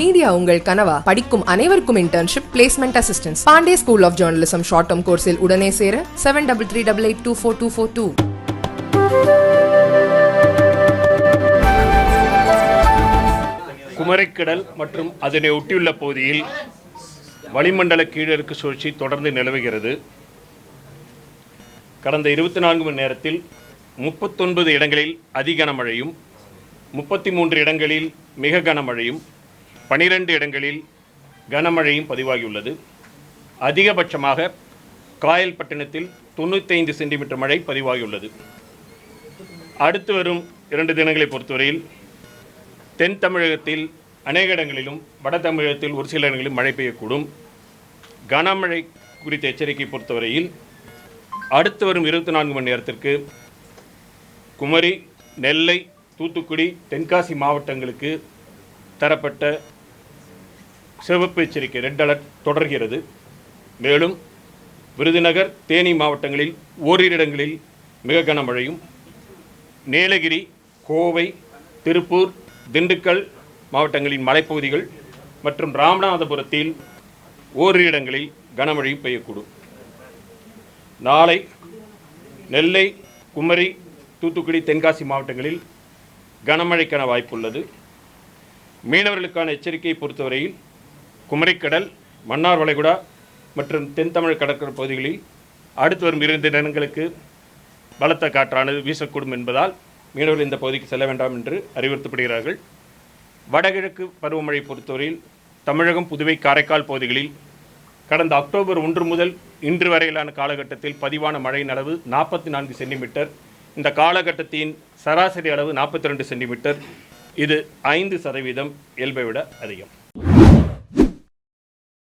Media உங்கள் கனவா? படிக்கும் அனைவருக்கும் internship placement assistance Pandey school of journalism short term கோர்ஸில் உடனே சேர seven double three double eight two four two four two குமரிக்கடல் மற்றும் அதனை ஒட்டியுள்ள பகுதியில் வளிமண்டல கீழடுக்கு சுழற்சி தொடர்ந்து நிலவுகிறது. கடந்த இருபத்தி நான்கு மணி நேரத்தில் முப்பத்தொன்பது இடங்களில் அதி கனமழையும் முப்பத்தி மூன்று இடங்களில் மிக கனமழையும் பனிரெண்டு இடங்களில் கனமழையும் பதிவாகியுள்ளது. அதிகபட்சமாக காயல்பட்டினத்தில் தொண்ணூத்தைந்து சென்டிமீட்டர் மழை பதிவாகியுள்ளது. அடுத்து வரும் இரண்டு தினங்களை பொறுத்தவரையில் தென் தமிழகத்தில் அநேக இடங்களிலும் வட தமிழகத்தில் ஒரு சில இடங்களிலும் மழை பெய்யக்கூடும். கனமழை குறித்த எச்சரிக்கை பொறுத்தவரையில் அடுத்து வரும் இருபத்தி நான்கு மணி நேரத்திற்கு குமரி நெல்லை தூத்துக்குடி தென்காசி மாவட்டங்களுக்கு தரப்பட்ட சிவப்பு எச்சரிக்கை ரெட் அலர்ட் தொடர்கிறது. மேலும் விருதுநகர் தேனி மாவட்டங்களில் ஓரிரு இடங்களில் மிக கனமழையும் நீலகிரி கோவை திருப்பூர் திண்டுக்கல் மாவட்டங்களின் மலைப்பகுதிகள் மற்றும் ராமநாதபுரத்தில் ஓரிரு இடங்களில் கனமழையும் பெய்யக்கூடும். நாளை நெல்லை குமரி தூத்துக்குடி தென்காசி மாவட்டங்களில் கனமழைக்கான வாய்ப்புள்ளது. மீனவர்களுக்கான எச்சரிக்கையை பொறுத்தவரையில் குமரிக்கடல் மன்னார் வளைகுடா மற்றும் தென் தமிழ் கடற்கரை பகுதிகளில் அடுத்து வரும் இரண்டு தினங்களுக்கு பலத்த காற்றானது வீசக்கூடும் என்பதால் மீனவர்கள் இந்த பகுதிக்கு செல்ல வேண்டாம் என்று அறிவுறுத்தப்படுகிறார்கள். வடகிழக்கு பருவமழை பொறுத்தவரையில் தமிழகம் புதுவை காரைக்கால் பகுதிகளில் கடந்த அக்டோபர் ஒன்று முதல் இன்று வரையிலான காலகட்டத்தில் பதிவான மழையின் அளவு நாற்பத்தி நான்கு சென்டிமீட்டர். இந்த காலகட்டத்தின் சராசரி அளவு நாற்பத்தி ரெண்டு சென்டிமீட்டர். இது ஐந்து சதவீதம் இயல்பை விட அதிகம்.